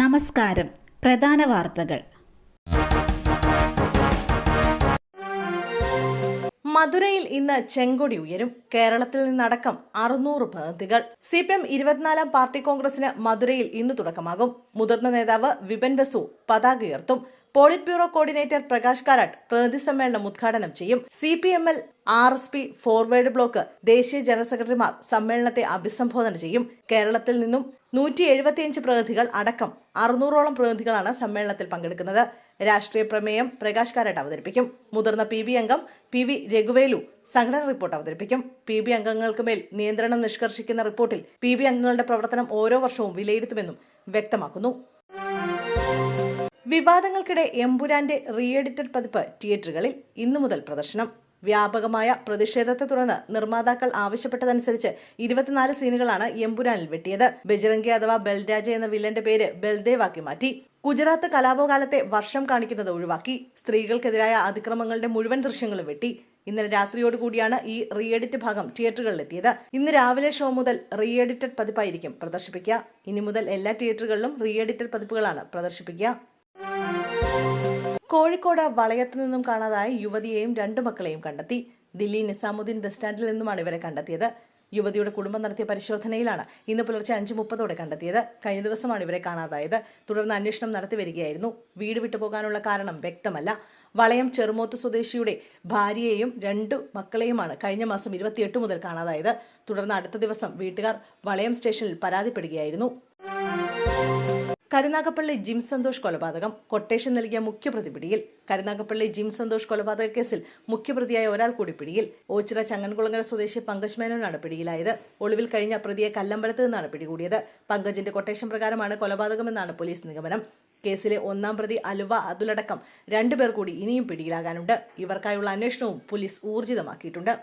നമസ്കാരം. പ്രധാന വാർത്തകൾ. മധുരയിൽ ഇന്ന് ചെങ്കൊടി ഉയരും. കേരളത്തിൽ നിന്നടക്കം അറുന്നൂറ് പ്രതിനിധികൾ. സി പി എം ഇരുപത്തിനാലാം പാർട്ടി കോൺഗ്രസിന് മധുരയിൽ ഇന്ന് തുടക്കമാകും. മുതിർന്ന നേതാവ് വിപിൻ ബസു പതാക ഉയർത്തും. Polit bureau coordinator Prakash Karat പ്രതിനിധി സമ്മേളനം ഉദ്ഘാടനം ചെയ്യും. C P M L R S P forward bloc ദേശീയ ജനറൽ സെക്രട്ടറിമാർ സമ്മേളനത്തെ അഭിസംബോധന ചെയ്യും. കേരളത്തിൽ നിന്നും നൂറ്റി എഴുപത്തിയഞ്ച് പ്രതിനിധികൾ അടക്കം അറുന്നൂറോളം പ്രതിനിധികളാണ് സമ്മേളനത്തിൽ പങ്കെടുക്കുന്നത്. രാഷ്ട്രീയ പ്രമേയം പ്രകാശ് കാരാട്ട് അവതരിപ്പിക്കും. മുതിർന്ന പി ബി അംഗം പി വി രഘുവേലു സംഘടന റിപ്പോർട്ട് അവതരിപ്പിക്കും. പി ബി അംഗങ്ങൾക്ക് മേൽ നിയന്ത്രണം നിഷ്കർഷിക്കുന്ന റിപ്പോർട്ടിൽ പി ബി അംഗങ്ങളുടെ പ്രവർത്തനം ഓരോ വർഷവും വിലയിരുത്തുമെന്നും വ്യക്തമാക്കുന്നു. വിവാദങ്ങൾക്കിടെ എമ്പുരാന്റെ റീ എഡിറ്റഡ് പതിപ്പ് തിയേറ്ററുകളിൽ ഇന്നു മുതൽ പ്രദർശനം. വ്യാപകമായ പ്രതിഷേധത്തെ തുടർന്ന് നിർമ്മാതാക്കൾ ആവശ്യപ്പെട്ടതനുസരിച്ച് ഇരുപത്തിനാല് സീനുകളാണ് എമ്പുരാനിൽ വെട്ടിയത്. ബജറംഗി അഥവാ ബൽരാജ എന്ന വില്ലന്റെ പേര് ബൽദേവാക്കി മാറ്റി. ഗുജറാത്ത് കലാപകാലത്തെ വർഷം കാണിക്കുന്നത് ഒഴിവാക്കി. സ്ത്രീകൾക്കെതിരായ അതിക്രമങ്ങളുടെ മുഴുവൻ ദൃശ്യങ്ങളും വെട്ടി. ഇന്നലെ രാത്രിയോടുകൂടിയാണ് ഈ റീ എഡിറ്റ് ഭാഗം തിയേറ്ററുകളിലെത്തിയത്. ഇന്ന് രാവിലെ ഷോ മുതൽ റീ എഡിറ്റഡ് പതിപ്പായിരിക്കും പ്രദർശിപ്പിക്കുക. ഇനി മുതൽ എല്ലാ തിയേറ്ററുകളിലും റീ എഡിറ്റഡ് പതിപ്പുകളാണ് പ്രദർശിപ്പിക്കുക. കോഴിക്കോട് വളയത്തു നിന്നും കാണാതായ യുവതിയെയും രണ്ടു മക്കളെയും കണ്ടെത്തി. ദില്ലി നിസാമുദ്ദീൻ ബസ് സ്റ്റാൻഡിൽ നിന്നുമാണ് ഇവരെ കണ്ടെത്തിയത്. യുവതിയുടെ കുടുംബം നടത്തിയ പരിശോധനയിലാണ് ഇന്ന് പുലർച്ചെ അഞ്ച് മുപ്പതോടെ കണ്ടെത്തിയത്. കഴിഞ്ഞ ദിവസമാണ് ഇവരെ കാണാതായത്. തുടർന്ന് അന്വേഷണം നടത്തി വരികയായിരുന്നു. വീട് വിട്ടുപോകാനുള്ള കാരണം വ്യക്തമല്ല. വളയം ചെറുമോത്ത് സ്വദേശിയുടെ ഭാര്യയെയും രണ്ടു മക്കളെയുമാണ് കഴിഞ്ഞ മാസം ഇരുപത്തിയെട്ട് മുതൽ കാണാതായത്. തുടർന്ന് അടുത്ത ദിവസം വീട്ടുകാർ വളയം സ്റ്റേഷനിൽ പരാതിപ്പെടുകയായിരുന്നു. കരുനാഗപ്പള്ളി ജിം സന്തോഷ് കൊലപാതകം. കൊട്ടേഷൻ നൽകിയ മുഖ്യപ്രതി പിടിയിൽ കരുനാഗപ്പള്ളി ജിം സന്തോഷ് കൊലപാതക കേസിൽ മുഖ്യപ്രതിയായ ഒരാൾ കൂടി പിടിയിൽ. ഓച്ചിറ ചങ്ങൻകുളങ്ങര സ്വദേശി പങ്കജ് മേനോനാണ് പിടിയിലായത്. ഒളിവിൽ കഴിഞ്ഞ പ്രതിയെ കല്ലമ്പലത്ത് നിന്നാണ് പിടികൂടിയത്. പങ്കജിന്റെ കൊട്ടേഷൻ പ്രകാരമാണ് കൊലപാതകമെന്നാണ് പോലീസ് നിഗമനം. കേസിലെ ഒന്നാം പ്രതി അലുവ അതുലടക്കം രണ്ടുപേർ കൂടി ഇനിയും പിടിയിലാകാനുണ്ട്. ഇവർക്കായുള്ള അന്വേഷണവും പോലീസ് ഊർജിതമാക്കിയിട്ടുണ്ട്.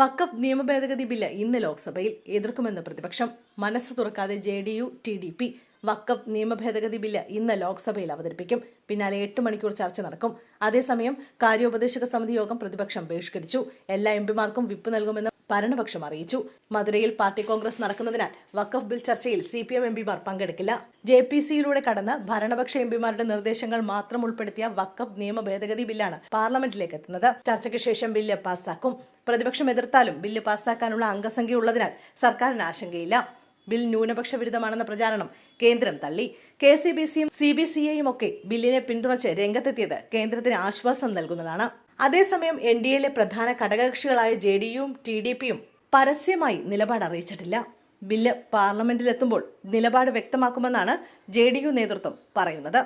വക്കഫ് നിയമ ഭേദഗതി ബില്ല് ഇന്ന് ലോക്സഭയിൽ എതിർക്കുമെന്ന് പ്രതിപക്ഷം. മനസ്സ് തുറക്കാതെ J D U T D P വക്കഫ് നിയമ ഭേദഗതി ബില്ല് ഇന്ന് ലോക്സഭയിൽ അവതരിപ്പിക്കും. പിന്നാലെ എട്ട് മണിക്കൂർ ചർച്ച നടക്കും. അതേസമയം കാര്യോപദേശക സമിതി യോഗം പ്രതിപക്ഷം ബഹിഷ്കരിച്ചു. എല്ലാ എം പിമാർക്കും വിപ്പ് നൽകുമെന്ന് ഭരണപക്ഷം അറിയിച്ചു. മധുരയിൽ പാർട്ടി കോൺഗ്രസ് നടക്കുന്നതിനാൽ വഖഫ് ബിൽ ചർച്ചയിൽ സി പി എം എംപിമാർ പങ്കെടുക്കില്ല. ജെ പി സിയിലൂടെ കടന്ന് ഭരണപക്ഷ എംപിമാരുടെ നിർദ്ദേശങ്ങൾ മാത്രം ഉൾപ്പെടുത്തിയ വഖഫ് നിയമ ഭേദഗതി ബില്ലാണ് പാർലമെന്റിലേക്ക് എത്തുന്നത്. ചർച്ചയ്ക്ക് ശേഷം ബില്ല് പാസാക്കും. പ്രതിപക്ഷം എതിർത്താലും ബില്ല് പാസാക്കാനുള്ള അംഗസംഖ്യ ഉള്ളതിനാൽ സർക്കാരിന് ആശങ്കയില്ല. ബിൽ ന്യൂനപക്ഷ വിരുദ്ധമാണെന്ന പ്രചാരണം കേന്ദ്രം തള്ളി. കെ സി ബി സിയും സി ബി സി ഐയും ഒക്കെ ബില്ലിനെ പിന്തുണച്ച് രംഗത്തെത്തിയത് കേന്ദ്രത്തിന് ആശ്വാസം നൽകുന്നതാണ്. അതേസമയം എൻ ഡി എയിലെ പ്രധാന ഘടകകക്ഷികളായ ജെ ഡി യുവും ടി ഡി പിയും പരസ്യമായി നിലപാട് അറിയിച്ചിട്ടില്ല. ബില്ല് പാർലമെന്റിലെത്തുമ്പോൾ നിലപാട് വ്യക്തമാക്കുമെന്നാണ് ജെ ഡി യു നേതൃത്വം പറയുന്നത്.